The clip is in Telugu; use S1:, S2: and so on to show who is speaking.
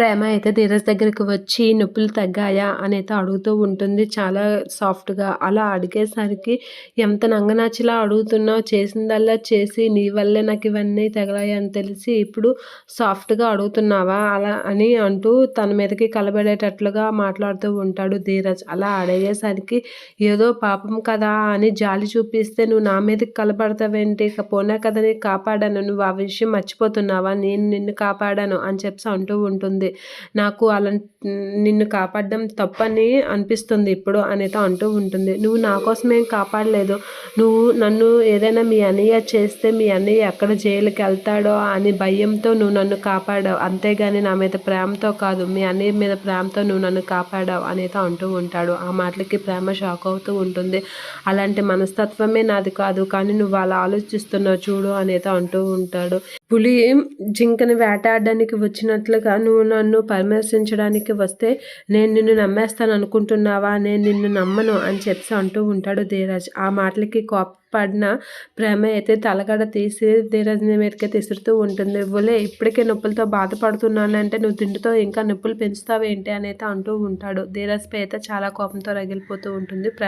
S1: ప్రేమ అయితే ధీరజ్ దగ్గరికి వచ్చి నొప్పులు తగ్గాయా అని అయితే అడుగుతూ ఉంటుంది. చాలా సాఫ్ట్గా అలా అడిగేసరికి ఎంత నంగనాచిలా అడుగుతున్నావు? చేసిందల్లా చేసి నీ వల్లే నాకు ఇవన్నీ తగిలాయి అని తెలిసి ఇప్పుడు సాఫ్ట్గా అడుగుతున్నావా? అలా అని అంటూ తన మీదకి కలబడేటట్లుగా మాట్లాడుతూ ఉంటాడు ధీరజ్. అలా అడిగేసరికి ఏదో పాపం కదా అని జాలి చూపిస్తే నువ్వు నా మీదకి కలబడతావేంటి? ఇక పోనా కదా నీకు కాపాడాను. నువ్వు ఆ విషయం మర్చిపోతున్నావా? నేను నిన్ను కాపాడాను అని చెప్పి అంటూ ఉంటుంది. నాకు అలా నిన్ను కాపాడడం తప్పని అనిపిస్తుంది ఇప్పుడు అనేతో అంటూ ఉంటుంది. నువ్వు నా కోసం ఏం కాపాడలేదు. నువ్వు నన్ను ఏదైనా మీ అన్నయ్య చేస్తే మీ అన్నయ్య ఎక్కడ జైలుకి వెళ్తాడో అని భయంతో నువ్వు నన్ను కాపాడావు. అంతేగాని నా మీద ప్రేమతో కాదు మీ అన్నయ్య మీద ప్రేమతో నువ్వు నన్ను కాపాడావు అనేది అంటూ ఉంటాడు. ఆ మాటలకి ప్రేమ షాక్ అవుతూ ఉంటుంది. అలాంటి మనస్తత్వమే నాది కాదు కానీ నువ్వు అలా ఆలోచిస్తున్నావు చూడు అనేది అంటూ ఉంటాడు. పులి జింకని వేటాడడానికి వచ్చినట్లుగా నువ్వు నన్ను పరామర్శించడానికి వస్తే నేను నిన్ను నమ్మేస్తాను అనుకుంటున్నావా? నేను నిన్ను నమ్మను అని చెప్పి అంటూ ఉంటాడు ధీరజ్. ఆ మాటలకి కోప్పడిన ప్రేమ అయితే తలగడ తీసి ధీరజ్ని మీదకే తీసుతూ ఉంటుంది. ఇవ్వలే ఇప్పటికే నొప్పులతో బాధపడుతున్నానంటే నువ్వు తిండితో ఇంకా నొప్పులు పెంచుతావేంటి? అని అయితే అంటూ ఉంటాడు. ధీరజ్పై అయితే చాలా కోపంతో రగిలిపోతూ ఉంటుంది. ప్రేమ